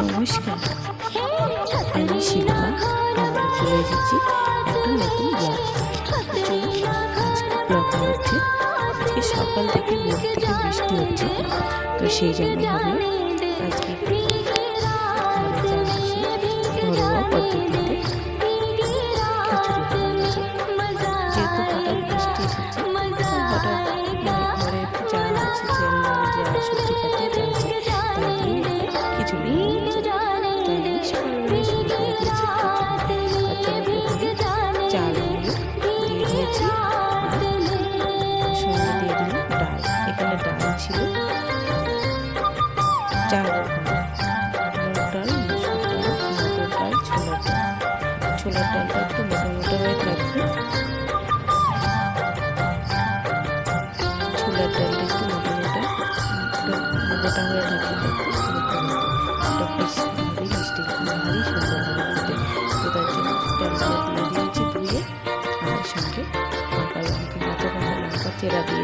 নমস্কার। আমি শিল্পা আমার চলে এসেছি একটা নতুন ব্লগ হচ্ছে আজকে সকাল থেকে ভোর থেকে বৃষ্টি হচ্ছে। তো সেই জন্য ভাবলাম আজকে ছিল। চার ছোলার ডালটা একটু মোটা মোটা হয়ে থাকবে। ছোলার ডালটা একটু মোটা মোটা মোটা হয়ে থাকবে। চেরা দিয়ে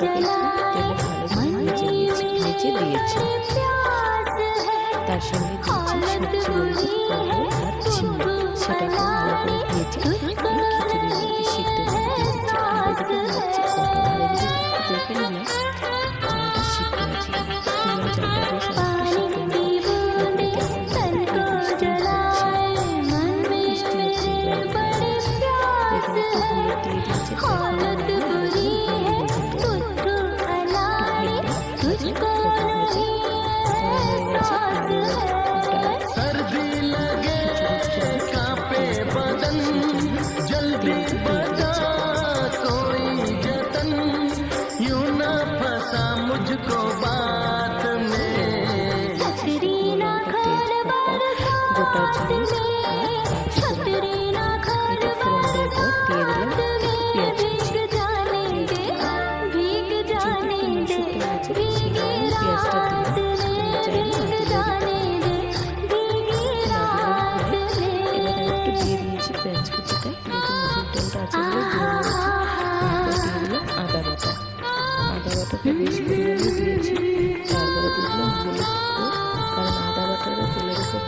ওটাকে তেলে ভালো করে ভেজে নিয়েছি ভেজে তার সঙ্গে দিয়েছি সবজি বলতে আর ঝিঙে advertisements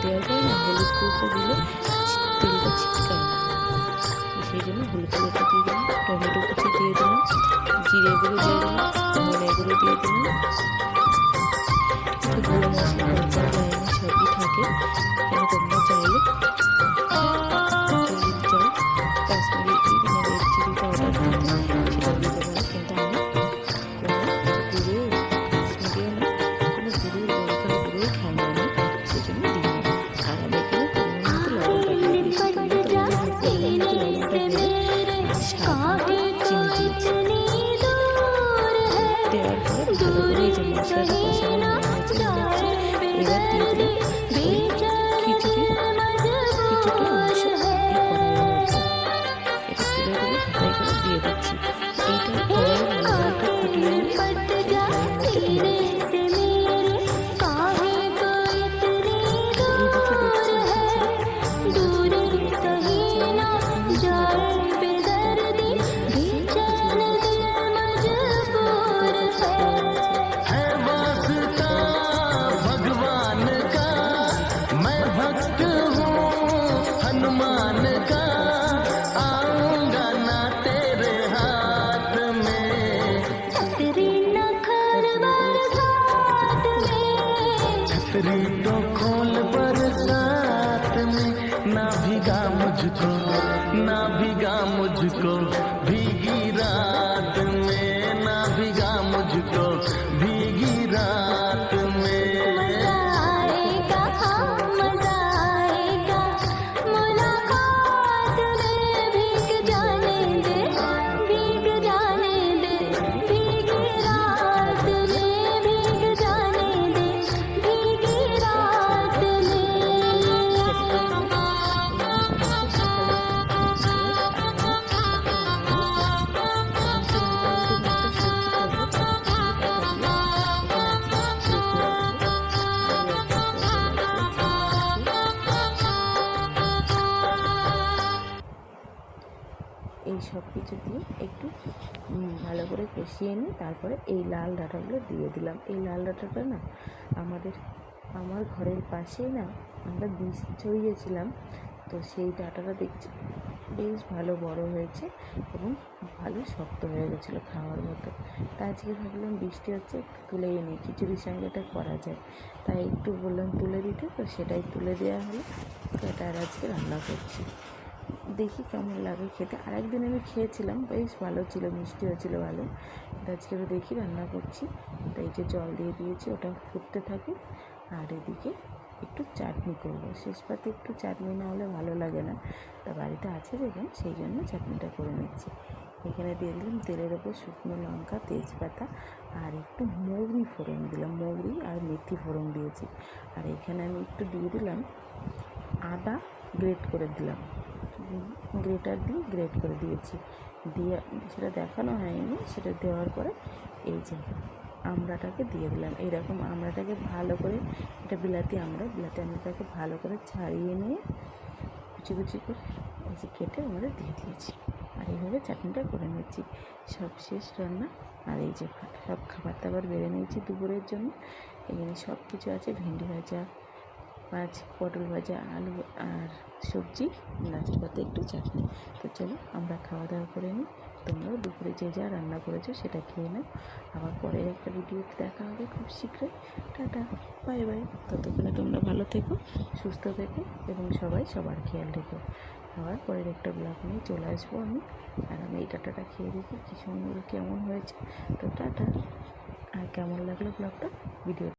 দেওয়ার পর না হলুদ গুঁড়োটা দিলে তেলটা ছিটকায় না সেই জন্য হলুদ গুঁড়োটা দিয়ে দিলাম, টমেটো কুচি দিয়ে দিলাম, জিরে গুঁড়ো দিয়ে দিলাম, ধনে গুঁড়ো দিয়ে দিলাম। গোলা মশলা तेरी तो खोल बरसात में ना भीगा मुझको ना भीगा मुझको भी উম, ভালো করে কষিয়ে নিয়ে তারপরে এই লাল ডাঁটাগুলো দিয়ে দিলাম। এই লাল ডাঁটাটা না আমাদের আমার ঘরের পাশেই না আমরা বীজ ছড়িয়েছিলাম। তো সেই ডাঁটাটা দেখছি বেশ ভালো বড় হয়েছে এবং ভালো শক্ত হয়ে গেছিল খাওয়ার মতো। তাই আজকে ভাবলাম বৃষ্টি হচ্ছে একটু তুলেই নিই খিচুড়ির সঙ্গে এটা করা যায়। তাই একটু বললাম তুলে দিতে তো সেটাই তুলে দেওয়া হলো। তো এটা আর আজকে রান্না করছি। দেখি কেমন লাগে খেতে। আরেকদিন আমি খেয়েছিলাম, বেশ ভালো ছিল, মিষ্টি হয়েছিল ভালো। আজকে আমি দেখি রান্না করছি। তো এই যে জল দিয়ে দিয়েছি, ওটা ফুটতে থাকে আর এদিকে একটু চাটনি করব। শেষ পাতে একটু চাটনি না হলে ভালো লাগে না। তা বাড়িতে আছে দেখুন সেই জন্য চাটনিটা করে নিচ্ছি। এখানে দিয়ে দিলাম তেলের ওপর শুকনো লঙ্কা, তেজপাতা আর একটু মৌরি ফোড়ন দিলাম। মৌরি আর মেথি ফোড়ন দিয়েছি। আর এখানে আমি একটু দিয়ে দিলাম আদা গ্রেট করে দিলাম। গ্রেটার দিয়ে গ্রেট করে দিয়েছি। দিয়ে সেটা দেখানো হয়নি, সেটা দেওয়ার পরে এই যে আমড়াটাকে দিয়ে দিলাম। এইরকম আমড়াটাকে ভালো করে, এটা বিলাতি আমড়া, বিলাতি আমড়াটাকে ভালো করে ছাড়িয়ে নিয়ে কুচি কুচি করে এই যে কেটে আমরা দিয়ে দিয়েছি। আর এইভাবে চাটনিটা করে নিচ্ছি। সব শেষ রান্না আর এই যে সব খাবার দাবার বেড়ে নিয়েছি দুপুরের জন্য। এখানে সব কিছু আছে, ভেন্ডি ভাজা মাছ পটল ভাজা, আলু আর সবজি লাস্ট পাতে একটু চাটনি। তো চলো, আমরা খাওয়া দাওয়া করে নিই। তোমরাও দুপুরে যে যা রান্না করেছ সেটা খেয়ে নাও। আবার পরের একটা ভিডিওতে দেখা হবে খুব শীঘ্রই। টাটা বাই বাই ততক্ষণে তোমরা ভালো থেকো, সুস্থ থেকো এবং সবাই সবার খেয়াল রেখো। আবার পরের একটা ব্লগ নিয়ে চলে আসব আমি। আর আমি এই টাটাটা খেয়ে দেখি কি সুন্দর, কেমন হয়েছে। তো টাটা। আর কেমন লাগল ব্লগটা ভিডিও